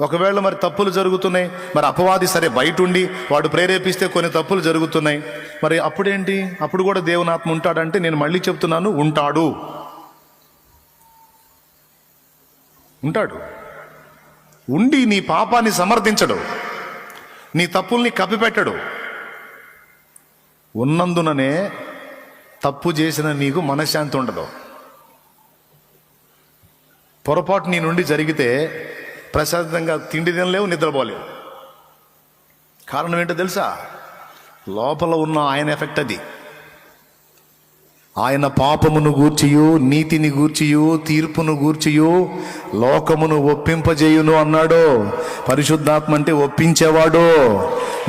ఒకవేళ మరి తప్పులు జరుగుతున్నాయి మరి అపవాది సరే బయట ఉండి వాడు ప్రేరేపిస్తే కొన్ని తప్పులు జరుగుతున్నాయి. మరి అప్పుడేంటి? అప్పుడు కూడా దేవుని ఆత్మ ఉంటాడంటే నేను మళ్ళీ చెప్తున్నాను ఉంటాడు. ఉంటాడు. ఉండి నీ పాపాన్ని సమర్థించడు. నీ తప్పుల్ని కప్పిపెట్టడు. ఉన్నందుననే తప్పు చేసిన నీకు మనశ్శాంతి ఉండదు. పొరపాటు నీ నుండి జరిగితే ప్రశాంతంగా తిండి తినలేవు నిద్రపోలేవు కారణం ఏంటో తెలుసా? లోపల ఉన్న ఆయన ఎఫెక్ట్ అది. ఆయన పాపమును గూర్చియు నీతిని గూర్చియు తీర్పును గూర్చియు లోకమును ఒప్పింపజేయును అన్నాడు. పరిశుద్ధాత్మ అంటే ఒప్పించేవాడు.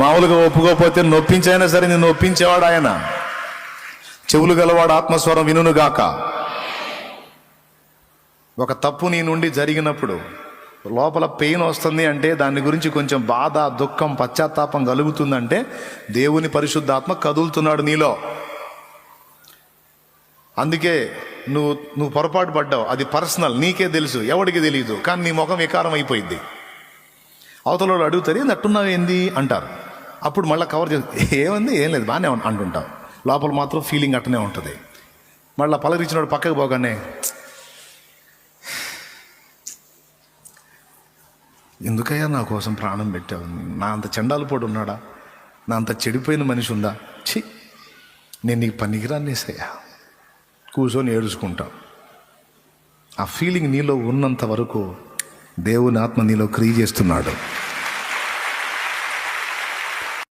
మామూలుగా ఒప్పుకోకపోతే నొప్పించైనా సరే నిన్ను ఒప్పించేవాడు ఆయన. చెవులు గలవాడు ఆత్మస్వరం వినుగాక ఒక తప్పు నీ నుండి జరిగినప్పుడు లోపల పెయిన్ వస్తుంది అంటే దాని గురించి కొంచెం బాధ దుఃఖం పశ్చాత్తాపం కలుగుతుందంటే దేవుని పరిశుద్ధాత్మ కదులుతున్నాడు నీలో. అందుకే నువ్వు నువ్వు పొరపాటు పడ్డావు. అది పర్సనల్ నీకే తెలుసు ఎవడికి తెలియదు కానీ నీ ముఖం వికారం అయిపోయింది. అవతల వాళ్ళు అడుగుతారు ఏంది అట్టున్నావు ఏంది? అంటారు. అప్పుడు మళ్ళీ కవర్ చేసి ఏముంది? ఏం లేదు బాగానే అంటుంటావు లోపల మాత్రం ఫీలింగ్ అట్టనే ఉంటుంది. మళ్ళీ పలకరించినోడు పక్కకు పోగానే ఎందుకయ్యా నా కోసం ప్రాణం పెట్టావు? నా అంత చండాలు పోటు ఉన్నాడా నా అంత చెడిపోయిన మనిషి ఉందా? ఛీ! నేను నీకు పనికిరానేసయ్యా. కూర్చొని ఏడుచుకుంటాం. ఆ ఫీలింగ్ నీలో ఉన్నంత వరకు దేవుని ఆత్మ నీలో క్రియ చేస్తున్నాడు.